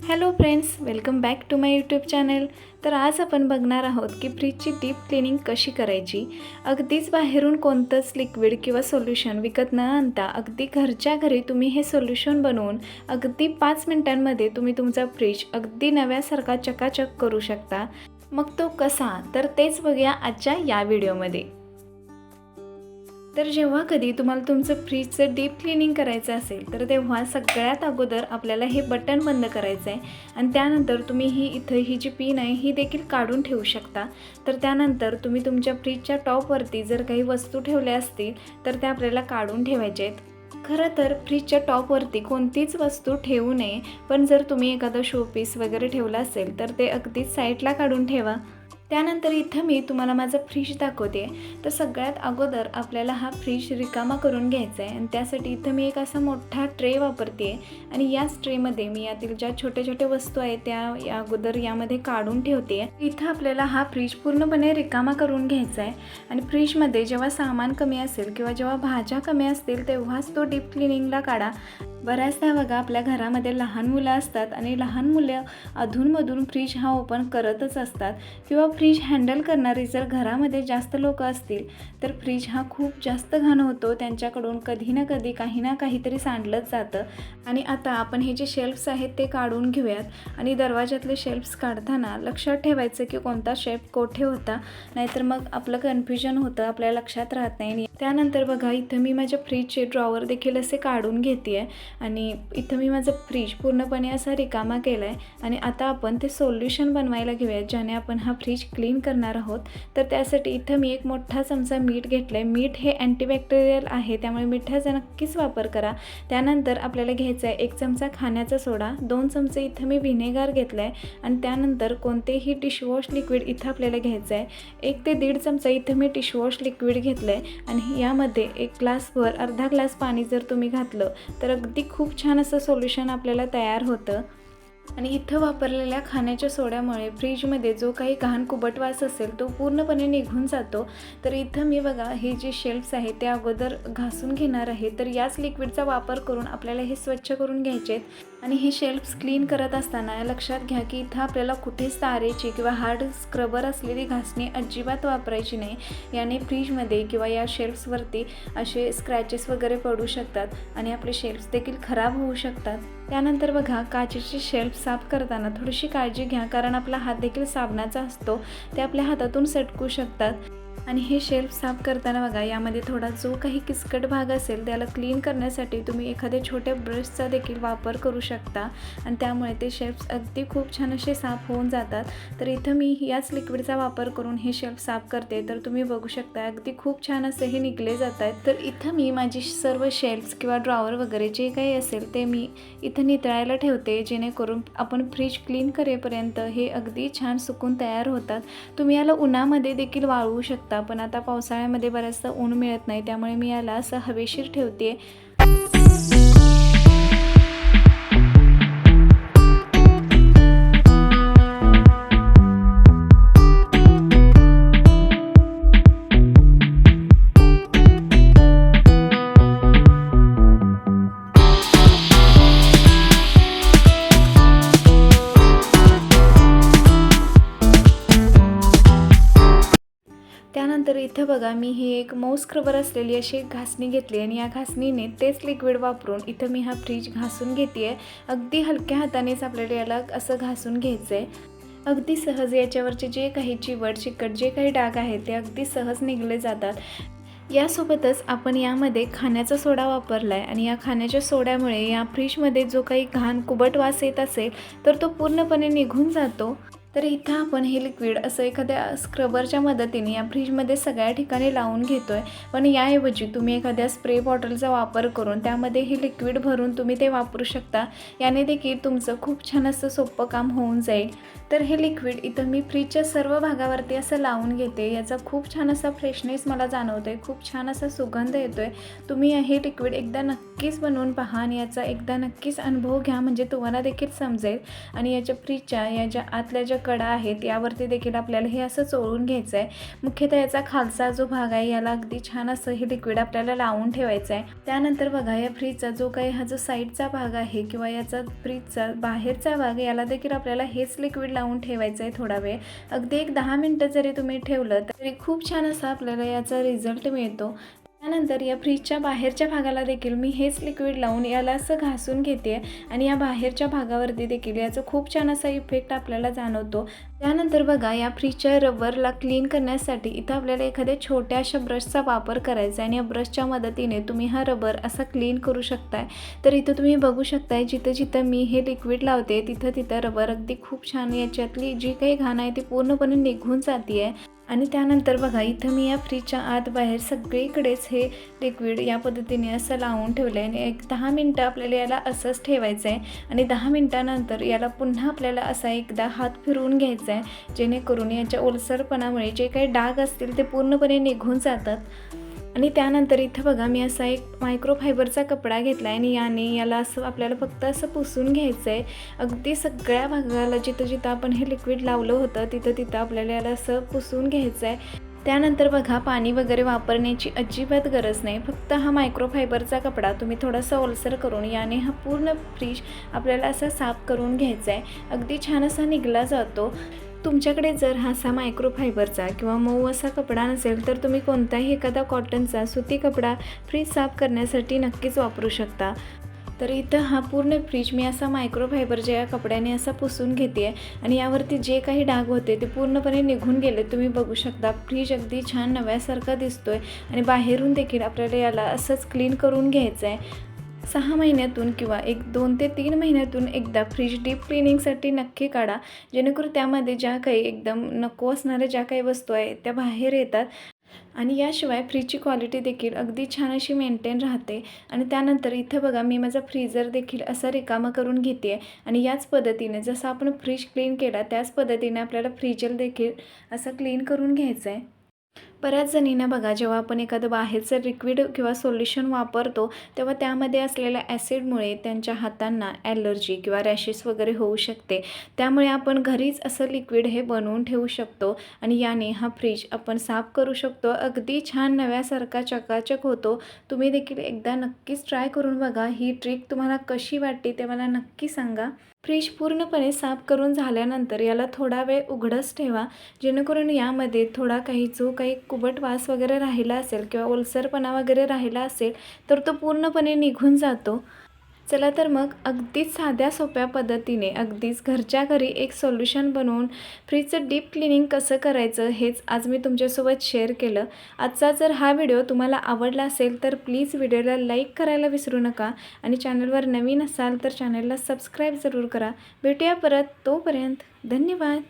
Hello friends welcome back to my YouTube channel. तर आज आपण बघणार आहोत की फ्रीजची डीप क्लिनिंग कशी करायची? अगदीच बाहेरून कोणतंच लिक्विड किंवा सोल्युशन विकत न आणता अगदी घरच्या घरी तुम्ही हे सोल्युशन बनवून अगदी पाच मिनिटांमध्ये तुम्ही तुमचा फ्रीज अगदी नव्यासारखा चकाचक करू शकता. मग तो कसा? तर तेच बघूया आजच्या या व्हिडिओमध्ये. तर जेव्हा कधी तुम्हाला तुमचं फ्रीजचं डीप क्लिनिंग करायचं असेल तर तेव्हा सगळ्यात अगोदर आपल्याला हे बटन बंद करायचं आहे आणि त्यानंतर तुम्ही ही इथं ही जी पिन आहे ही देखील काढून ठेवू शकता. तर त्यानंतर तुम्ही तुमच्या फ्रीजच्या टॉपवरती जर काही वस्तू ठेवल्या असतील तर त्या आपल्याला काढून ठेवायच्या आहेत. खरं तर फ्रीजच्या टॉपवरती कोणतीच वस्तू ठेवू नये पण जर तुम्ही एखादं शोपीस वगैरे ठेवलं असेल तर ते अगदीच साईडला काढून ठेवा. त्यानंतर इथं मी तुम्हाला माझं फ्रीज दाखवते. तर सगळ्यात अगोदर आपल्याला हा फ्रीज रिकामा करून घ्यायचा आहे. आणि त्यासाठी इथं मी एक असा मोठा ट्रे वापरते. आणि याच ट्रेमध्ये मी यातील ज्या छोट्या छोट्या वस्तू आहेत त्या या अगोदर यामध्ये काढून ठेवते. इथं आपल्याला हा फ्रीज पूर्णपणे रिकामा करून घ्यायचा आहे. आणि फ्रीजमध्ये जेव्हा सामान कमी असेल किंवा जेव्हा भाज्या कमी असतील तेव्हाच तो डीप क्लिनिंगला काढा. बऱ्याचदा बघा आपल्या घरामध्ये लहान मुलं असतात आणि लहान मुलं अधूनमधून फ्रीज हा ओपन करतच असतात. किंवा फ्रीज हँडल करणारी जर घरामध्ये जास्त लोक असतील तर फ्रीज हा खूप जास्त घाण होतो. त्यांच्याकडून कधी ना कधी काही ना काहीतरी सांडलंच जातं. आणि आता आपण हे जे शेल्फ्स आहेत ते काढून घेऊयात. आणि दरवाजातले शेल्फ्स काढताना लक्षात ठेवायचं की कोणता शेल्फ कोठे होता. नाहीतर मग आपलं कन्फ्युजन होतं आपल्या लक्षात राहत नाही त्यानंतर बघा इथं मी माझ्या फ्रीजचे ड्रॉवर देखील असे काढून घेते आहे आणि इथं मी माझं फ्रीज पूर्णपणे असा रिकामा केला आहे आणि आता आपण ते सोल्युशन बनवायला घेऊया ज्याने आपण हा फ्रीज क्लीन करणार आहोत. तर त्यासाठी इथं मी एक मोठा चमचा मीठ घेतलं आहे मीठ हे अँटीबॅक्टेरियल आहे त्यामुळे मिठाचा नक्कीच वापर करा. त्यानंतर आपल्याला घ्यायचं आहे एक चमचा खाण्याचा सोडा दोन चमचे इथं मी व्हिनेगार घेतलं आहे आणि त्यानंतर कोणतेही डिशवॉश लिक्विड इथं आपल्याला घ्यायचं आहे एक ते दीड चमचा इथं मी डिशवॉश लिक्विड घेतलं आहे आणि यामध्ये एक ग्लासवर अर्धा ग्लास पाणी जर तुम्ही घातलं तर अगदी खूप छान असं सोल्युशन आपल्याला तयार होतं. आणि इथं वापरलेल्या खाण्याच्या सोड्यामुळे फ्रीजमध्ये जो काही घाण कुबटवास असेल तो पूर्णपणे निघून जातो. तर इथं मी बघा हे जे शेल्फ्स आहेत ते अगोदर घासून घेणार आहे. तर याच लिक्विडचा वापर करून आपल्याला हे स्वच्छ करून घ्यायचे आहेत आणि हे शेल्फ्स क्लीन करत असताना लक्षात घ्या की इथं आपल्याला कुठेच तारेची किंवा हार्ड स्क्रबर असलेली घासणी अजिबात वापरायची नाही. याने फ्रीजमध्ये किंवा या शेल्फ्सवरती असे स्क्रॅचेस वगैरे पडू शकतात आणि आपले शेल्फ्स देखील खराब होऊ शकतात. त्यानंतर बघा काचेचे शेल्फ साफ करताना थोडीशी काळजी घ्या कारण आपला हात देखील साबणाचा असतो. ते आपल्या हातातून सटकू शकतात. आणि हे शेल्फ साफ करताना बघा यामध्ये थोडा जो काही किचकट भाग असेल त्याला क्लीन करण्यासाठी तुम्ही एखाद्या छोट्या ब्रशचा देखील वापर करू शकता. आणि त्यामुळे ते शेल्फ्स अगदी खूप छान असे साफ होऊन जातात. तर इथं मी याच लिक्विडचा वापर करून हे शेल्फ साफ करते. तर तुम्ही बघू शकता अगदी खूप छान असे हे निघले जात आहेत. तर इथं मी माझी सर्व शेल्फ्स किंवा ड्रॉवर वगैरे जे काही असेल ते मी इथं नितळायला ठेवते. जेणेकरून आपण फ्रीज क्लीन करेपर्यंत हे अगदी छान सुकून तयार होतात. तुम्ही याला उन्हामध्ये देखील वाळवू शकता. पण आता पावसाळ्यामध्ये बऱ्याचदा ऊन मिळत नाही त्यामुळे मी याला असं हवेशीर ठेवते त्यानंतर इथं बघा मी ही एक मऊ स्क्रबर असलेली अशी एक घासणी घेतली आणि या घासणीने तेच लिक्विड वापरून इथं मी हा फ्रीज घासून घेते आहे अगदी हलक्या हातानेच आपल्याला याला असं घासून घ्यायचं आहे अगदी सहज याच्यावरचे जे काही चिवट चिकट जे काही डाग आहेत ते अगदी सहज निघले जातात. यासोबतच आपण यामध्ये खाण्याचा सोडा वापरला आहे आणि या खाण्याच्या सोड्यामुळे या फ्रीजमध्ये जो काही घाण कुबट वास येत असेल तर तो पूर्णपणे निघून जातो. तर इथं आपण हे लिक्विड असं एखाद्या स्क्रबरच्या मदतीने या फ्रीजमध्ये सगळ्या ठिकाणी लावून घेतो आहे पण याऐवजी तुम्ही एखाद्या स्प्रे बॉटलचा वापर करून त्यामध्ये हे लिक्विड भरून तुम्ही ते वापरू शकता. याने देखील तुमचं खूप छान असं सोपं काम होऊन जाईल. तर हे लिक्विड इथं मी फ्रीजच्या सर्व भागावरती असं लावून घेते. याचा खूप छान असा फ्रेशनेस मला जाणवतो आहे खूप छान असा सुगंध येतो आहे तुम्ही हे लिक्विड एकदा नक्कीच बनवून पहा आणि याचा एकदा नक्कीच अनुभव घ्या. म्हणजे तुम्हाला देखील समजेल. आणि याच्या फ्रीजच्या या ज्या आतल्या ज्या कडा आहेत यावरती देखील आपल्याला हे असं चोळून घ्यायचं आहे मुख्यतः याचा खालचा जो भाग आहे याला अगदी छान असं हे लिक्विड आपल्याला लावून ठेवायचं आहे त्यानंतर बघा या फ्रीजचा जो काही हा जो साईडचा भाग आहे किंवा याचा फ्रीजचा बाहेरचा भाग याला देखील आपल्याला हेच लिक्विड लावून ठेवायचं आहे थोडा वेळ. अगदी एक दहा मिनटं जरी तुम्ही ठेवलं तरी खूप छान असा आपल्याला याचा रिझल्ट मिळतो. त्यानंतर या फ्रीजच्या बाहेरच्या भागाला देखील मी हेच लिक्विड लावून याला असं घासून घेते आणि या बाहेरच्या भागावरती देखील याचा खूप छान असा इफेक्ट आपल्याला जाणवतो. त्यानंतर बघा या फ्रीजच्या रबरला क्लीन करण्यासाठी इथं आपल्याला एखाद्या छोट्या अशा ब्रशचा वापर करायचा आहे आणि या ब्रशच्या मदतीने तुम्ही हा रबर असा क्लीन करू शकताय. तर इथं तुम्ही बघू शकताय जिथं जिथं मी हे लिक्विड लावते तिथं तिथं रबर अगदी खूप छान याच्यातली जी काही घाण आहे ती पूर्णपणे निघून जाते आहे आणि त्यानंतर बघा इथं मी या फ्रीजच्या आत बाहेर सगळीकडेच हे लिक्विड या पद्धतीने असं लावून ठेवलं आहे आणि एक दहा मिनटं आपल्याला याला असंच ठेवायचं आहे आणि दहा मिनटानंतर याला पुन्हा आपल्याला असा एकदा हात फिरवून घ्यायचा आहे जेणेकरून याच्या ओलसरपणामुळे जे काही डाग असतील ते पूर्णपणे निघून जातात. आणि त्यानंतर इथं बघा मी असा एक मायक्रोफायबरचा कपडा घेतला आहे आणि याने याला असं आपल्याला फक्त असं पुसून घ्यायचं आहे अगदी सगळ्या भागाला जिथं जिथं आपण हे लिक्विड लावलं होतं तिथं तिथं आपल्याला याला असं पुसून घ्यायचं आहे त्यानंतर बघा पाणी वगैरे वापरण्याची अजिबात गरज नाही. फक्त हा मायक्रोफायबरचा कपडा तुम्ही थोडासा ओलसर करून याने हा पूर्ण फ्रीज आपल्याला असा साफ करून घ्यायचा आहे अगदी छान असा निघला जातो. तुमच्याकडे जर हा असा मायक्रोफायबरचा किंवा मऊ असा कपडा नसेल तर तुम्ही कोणताही एखादा कॉटनचा सुती कपडा फ्रीज साफ करण्यासाठी नक्कीच वापरू शकता. तर इथं हा पूर्ण फ्रीज मी असा मायक्रोफायबरच्या या कपड्याने असा पुसून घेते आहे आणि यावरती जे काही डाग होते ते पूर्णपणे निघून गेले तुम्ही बघू शकता. फ्रीज अगदी छान नव्यासारखा दिसतो आहे आणि बाहेरून देखील आपल्याला याला असंच क्लीन करून घ्यायचं आहे सहा महिन्यातून किंवा एक दोन ते तीन महिन्यातून एकदा फ्रीज डीप क्लिनिंगसाठी नक्की काढा. जेणेकरून त्यामध्ये ज्या काही एकदम नको असणाऱ्या ज्या काही वस्तू आहेत त्या बाहेर येतात. आणि याशिवाय फ्रीजची क्वालिटी देखील अगदी छान अशी मेंटेन राहते. आणि त्यानंतर इथं बघा मी माझा फ्रीजर देखील असा रिकामा करून घेते आहे आणि याच पद्धतीने जसं आपण फ्रीज क्लीन केला त्याच पद्धतीने आपल्याला फ्रीजर देखील असं क्लीन करून घ्यायचं आहे बऱ्याच जणींना बघा जेव्हा आपण एखादं बाहेरचं लिक्विड किंवा सोल्युशन वापरतो तेव्हा त्यामध्ये असलेल्या ॲसिडमुळे त्यांच्या हातांना ॲलर्जी किंवा रॅशेस वगैरे होऊ शकते. त्यामुळे आपण घरीच असं लिक्विड हे बनवून ठेवू शकतो आणि याने हा फ्रीज आपण साफ करू शकतो. अगदी छान नव्यासारखा चकाचक होतो. तुम्ही देखील एकदा नक्कीच ट्राय करून बघा. ही ट्रिक तुम्हाला कशी वाटते ते मला नक्की सांगा. फ्रीज पूर्णपणे साफ करून झाल्यानंतर याला थोडा वेळ उघडच ठेवा. जेणेकरून यामध्ये थोडा काही जो काही कुबट वास वगैरे राहिला असेल किंवा ओलसरपणा वगैरे राहिला असेल तर तो पूर्णपणे निघून जातो. चला तर मग अगदीच साध्या सोप्या पद्धतीने अगदीच घरच्या घरी एक सोल्युशन बनवून फ्रीजचं डीप क्लिनिंग कसं करायचं हेच आज मी तुमच्यासोबत शेअर केलं. आजचा जर हा व्हिडिओ तुम्हाला आवडला असेल तर प्लीज व्हिडिओला लाईक करायला विसरू नका आणि चॅनलवर नवीन असाल तर चॅनलला सबस्क्राईब जरूर करा. भेटूया परत तोपर्यंत धन्यवाद.